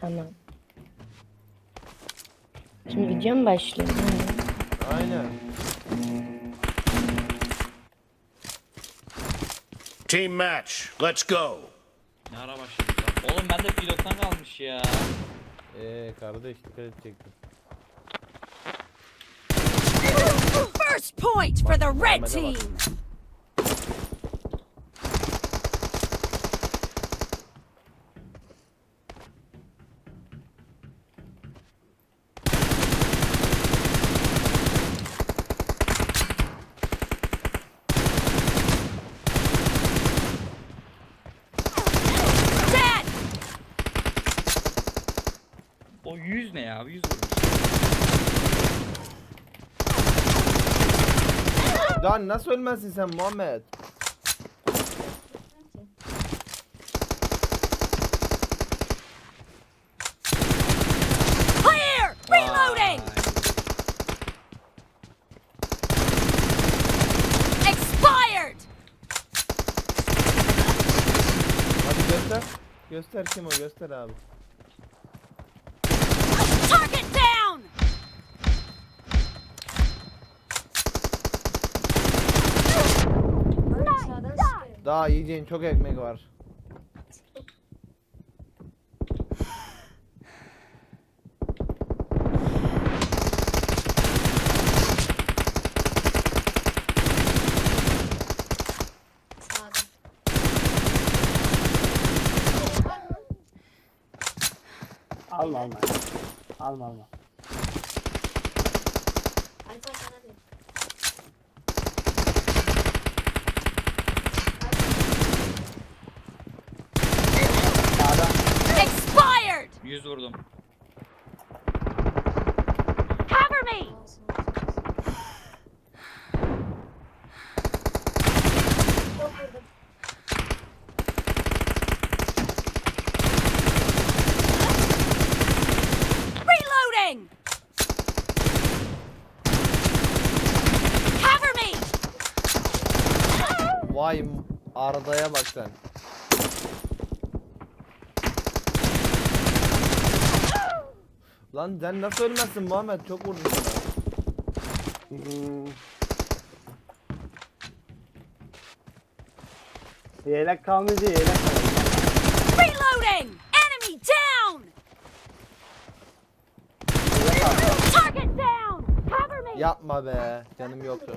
Tamam. Şimdi video mu başlıyor? Aynen. Team match. Let's go. Ne ara başladık lan? Oğlum bende pilottan kalmış ya. Eee kardeş dikkat edecektin. First point for the red team. Dead. O 100 ne ya? 100 vurmuş. Lan nasıl ölmezsin sen Muhammed? Clear. Reloading. Expired. Hadi göster. Göster kim o göster abi. Daha yiyeceğin çok ekmek var. Alma alma. Alma alma. Sağda. Expired. 100 vurdum. Cover me. Reloading. Cover me. Vay Arda'ya bak sen. Lan sen nasıl ölmezsin Muhammed? Çok vurdum sana. Hmm. Yelek kalmayınca yelek. Reloading. Enemy down. Yelek. Target down. Cover me. Yapma be. Canım yoktu.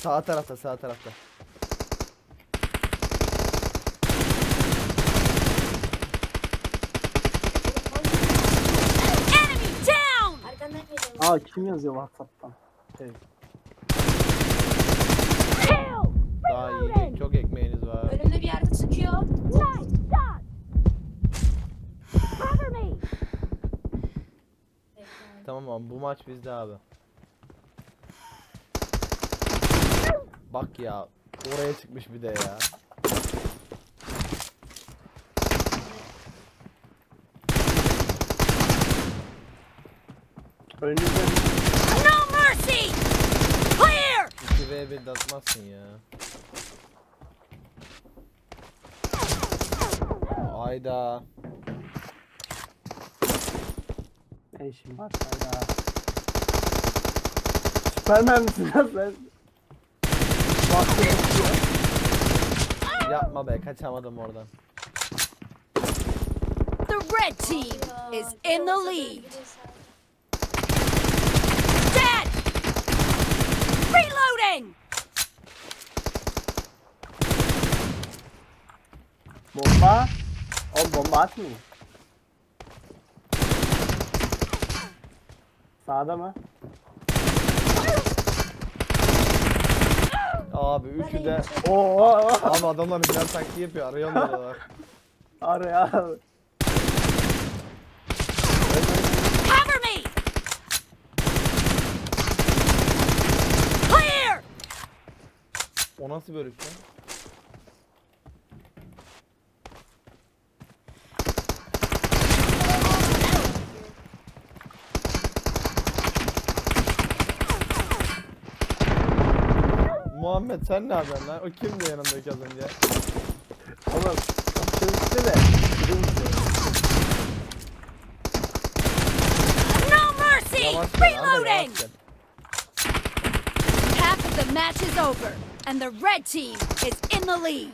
Sağ tarafta sağ tarafta. Enemy down. Aa kim yazıyor Whatsapp'tan? Şey. Kill. Daha yiyecek çok ekmeğiniz var. Önümde bir yerde sıkıyor. Tamam abi bu maç bizde abi. Bak ya oraya çıkmış bir de ya. Önünüzde No mercy. Clear. 2v1 de atmazsın ya. Ayda. ne işin var hayda. Süpermen misin lan sen? Yapma be kaçamadım oradan. The red team is in the lead. Dead. Reloading. Bomba. Oğlum bomba atmıyor. Sağda mı? Abi üçü de Oo. abi adamlar final taktiği yapıyor arayamıyorlar. Araya al. nasıl bir örüş lan? Muhammed sen ne yapıyorsun lan? O kimdi yanımdaki az önce? Oğlum sözlü de. No mercy! Reloading! Half of the match is over. And the red team is in the lead.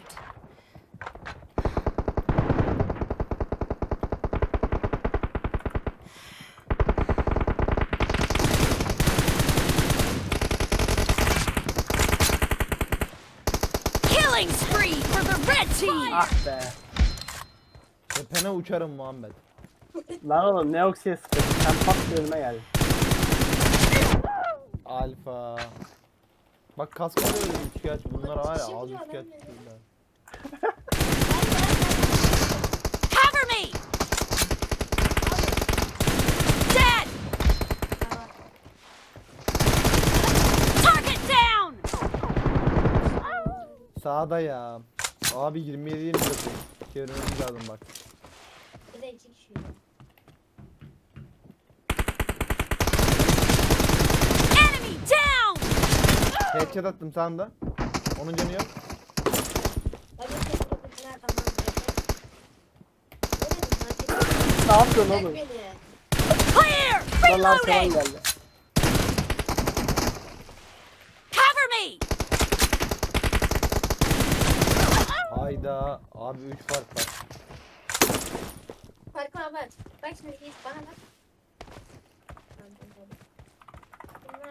Killing spree for the red team. Ah be. Tepene uçarım Muhammed. Lan oğlum ne oksiye sıkıntı. Sen pat diye önüme geldin. Alfa. Bak kask alıyor öyle üçkağıt. Bunlar var ya az üçkağıt. Cover me. Dead. Target down. Sağda ya. Abi 27 29. Çevirmemiz lazım bak. Bir de iki kişi. Enemy down. Headshot attım sağında. Onun canı yok. Ne yapıyorsun oğlum? Clear. Lan arkadan Reloading. geldi. Cover me. Hayda. Abi 3 fark var. Farkına bak. Bak şimdi git bana bak. Bunlar-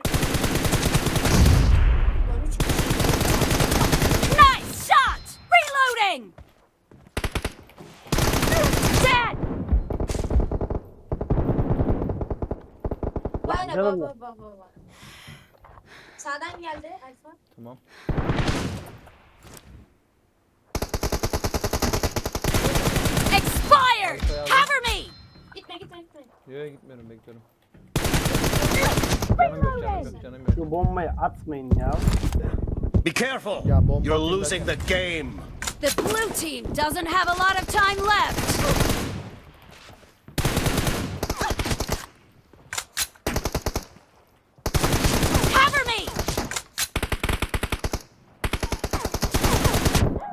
Lan üç kişi. Nice shot. Reloading. Dead. Bana Canım bak bak bak bak. Sağdan geldi Alfa. Tamam. Expired. Cover me. Gitme gitme gitme. Yok gitmiyorum bekliyorum. Canım yok canım yok canım yok. Şu bombayı atmayın ya. Be careful. Bomb You're losing the game. The blue team doesn't have a lot of time left. Cover me.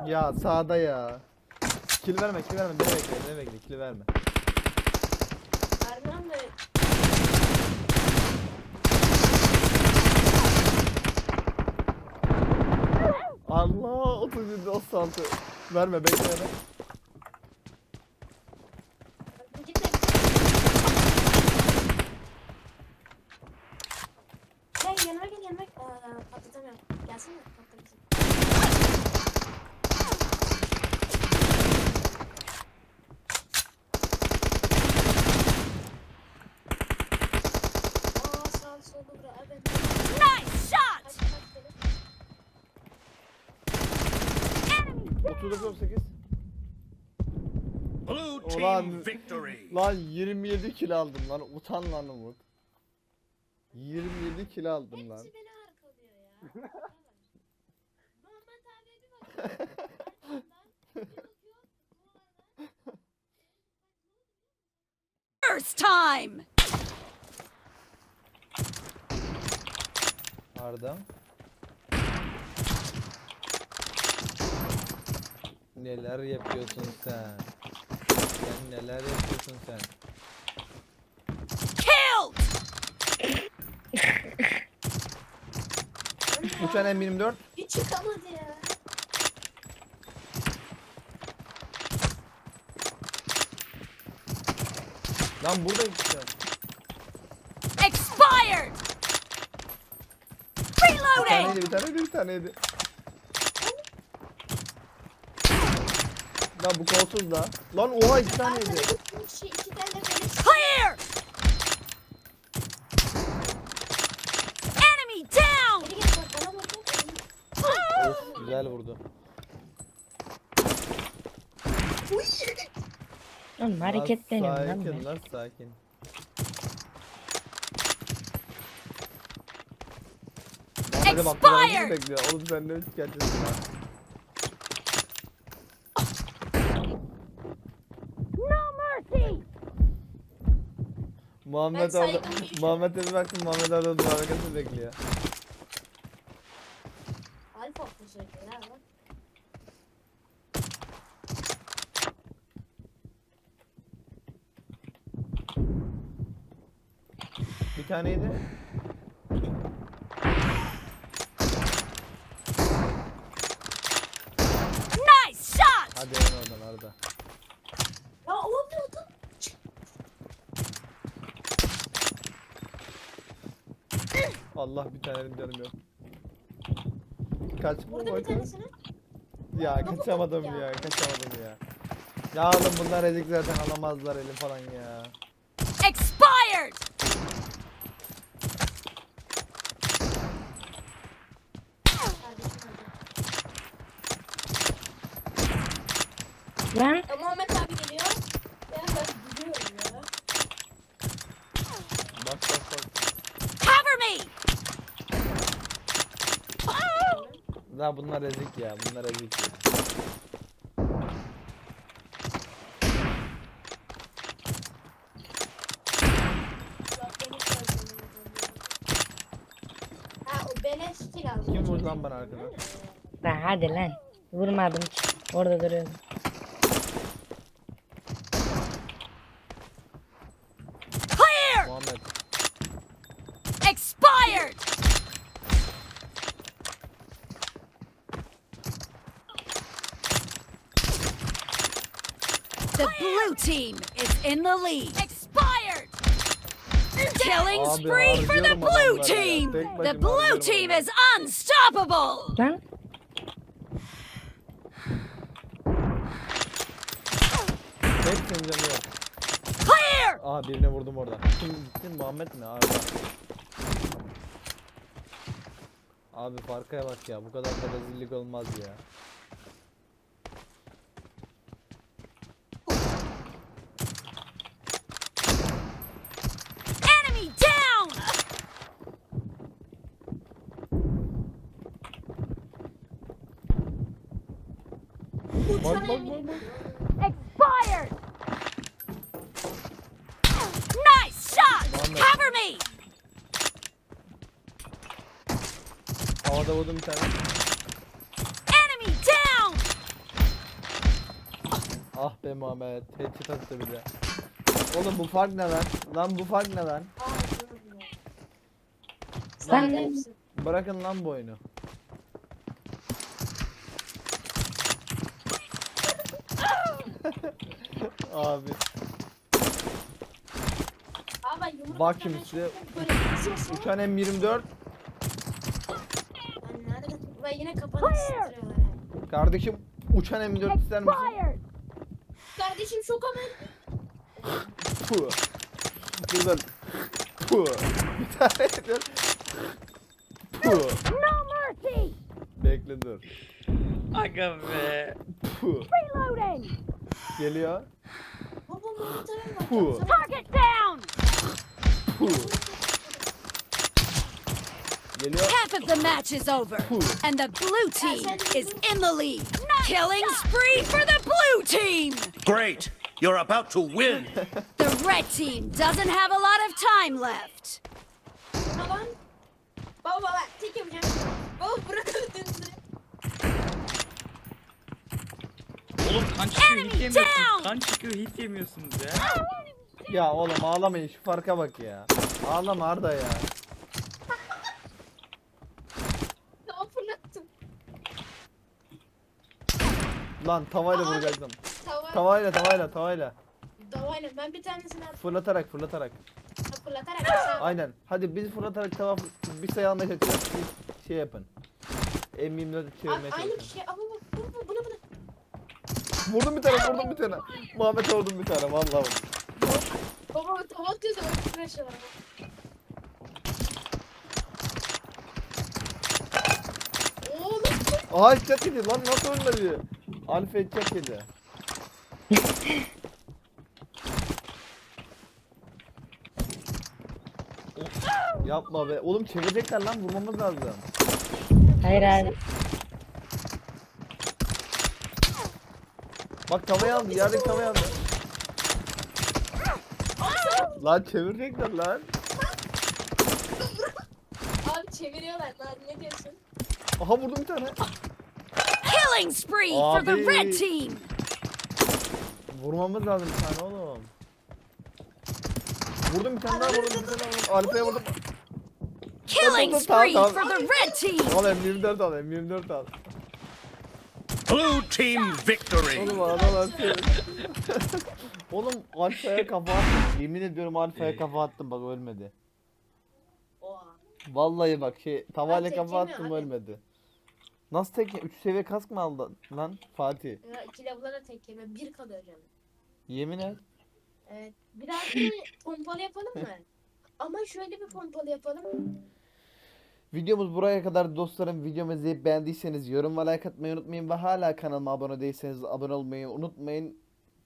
Ya sağda ya. Kill verme kill verme beni bekle beni bekle kill verme. Harbiden de Allah 37 36. Verme bekle beni. gitme. Gel yanıma gel yanıma. Aa, patlatamıyorum. Gelsene 298. Blue Ulan, victory. lan 27 kill aldım lan. Utan lan Umut. 27 kill aldım lan. First time! Arda. Neler yapıyorsun sen? Sen neler yapıyorsun sen? Killed. Uçan M24. Hiç çıkamadı ya. Lan burada işte. Expired. Bir Reloading. taneydi bir taneydi bir taneydi. Lan bu kolsuz da. Lan oha iki taneydi. İki tane böyle Clear. Enemy down. geri gel bak bana bakın. Of güzel vurdu. Oğlum Lan hareketleniyorum lan Sakin lan sakin. Bak Expired. Oğlum sen ne şikayetçisin lan? No mercy. Muhammed Ben orada, saygım bir- Muhammed'e bir baktım Muhammed orada duvar arkasında bekliyor. Alfa teşekkür ha bak. Bir taneydi. Arda. Ya o bir otur. Allah bir tane canım yok. Kaç mı Burada bir tanesini. Ya kaçamadım ya, kaçamadım ya. Ya oğlum bunlar ezik zaten alamazlar elim falan ya. Expired! Kardeşim hadi. Lan Ya Muhammed abi geliyor. Ya ben gidiyorum ya. Bak bak bak. Cover me! Ya bunlar ezik ya, bunlar ezik ya. Ha o beleş aldı. Kim vurdu lan bana arkadan? lan hadi lan. Vurmadım ki. Orada duruyorum. Clear! Muhammed. Expired! The blue team is in the lead. Expired! Killing Abi, spree for the harcıyorum blue adamları ya. team! Tek The başıma blue harcıyorum team is unstoppable! Lan Hepsinin canı yok. Clear! Aa birine vurdum orada. Kim gittin Muhammed mi? Arda. Abi farkaya bak ya. Bu kadar da rezillik olmaz ya. Enemy down! Bak bak bak bak. Expired! Nice shot! Muhammed. Cover me! Havada vurdum bir tane. Enemy down! Ah be Muhammed. Headshot attı bir de. Oğlum bu fark ne lan? Lan bu fark ne lan? Sen-? Bırakın lan bu oyunu. Abi Aa ben yumruk Bak şimdi size- uçan M24 Ben nerede? Ben yine kapanık istiyorlar ya. kardeşim uçan M24 ister misin? Expired! Kardeşim şoka ben. Puh. Buradan. Puh. Bir tane dur. Puh. No mercy! Bekle dur. Aga be. Puh. Reloading! Geliyor. Baba monitörüm var. Puh. Target down! Puh. Geliyor. Half of the match is over, Puh. and the blue team is in the lead. Killing spree for the blue team! Great. You're about to win. The red team doesn't have a lot of time left. Baba lan. Baba baba tek yapacağım. Baba bırak öldüğünüzü. Oğlum kan çıkıyor Enemy hit yemiyorsunuz. down! Kan çıkıyor hit yemiyorsunuz ya. Ya oğlum ağlamayın şu farka bak ya. Ağlama Arda ya. Daha fırlattım. Lan tavayla Aa. vuracaktım. Tava. Tavayla tavayla tavayla. Davayla. Ben bir tanesini at- Fırlatarak fırlatarak. fırlatarak aşağı. Aynen. Hadi biz fırlatarak tava bir sayı almaya çalışacağız. Siz şey yapın. M24 Abi, çevirmeye aynı çalışın. kişi. Baba bunu bunu bunu. bunu. Vurdum bir tane vurdum bir tane. Muhammed vurdum bir tane vallahi vurdum. Öldürür aşağıya. Oğlum. Aha headshot yedi lan nasıl ölmedi? Alfa headshot yedi. Yapma be. Oğlum çevirecekler lan vurmamız lazım. hayır abi. Bak tavayı aldı. Yerdeki tavayı aldı. Lan çevirecekler lan. Abi çeviriyorlar lan ne diyorsun? Aha vurdum bir tane. Killing spree for the Abi. red team! Vurmamız lazım bir tane oğlum. Vurdum bir tane daha vurdum bir tane daha vurdum. Alfa'ya vurdum. Killing spree tamam. for the red team! Al M24 al M24 al. Blue team victory. Oğlum adam atıyor. Oğlum alfaya kafa attım. Yemin ediyorum alfaya kafa attım bak ölmedi. Oha. Vallahi bak şey tavayla tek kafa attım abi. ölmedi. Nasıl tek 3 seviye kask mı aldın lan Fatih? Ya iki level'lara tek yeme. Bir kalıyor canım. Yemin et. Evet. Biraz da pompalı yapalım mı? Ama şöyle bir pompalı yapalım. Videomuz buraya kadar dostlarım. Videomu izleyip beğendiyseniz yorum ve like atmayı unutmayın ve hala kanalıma abone değilseniz abone olmayı unutmayın.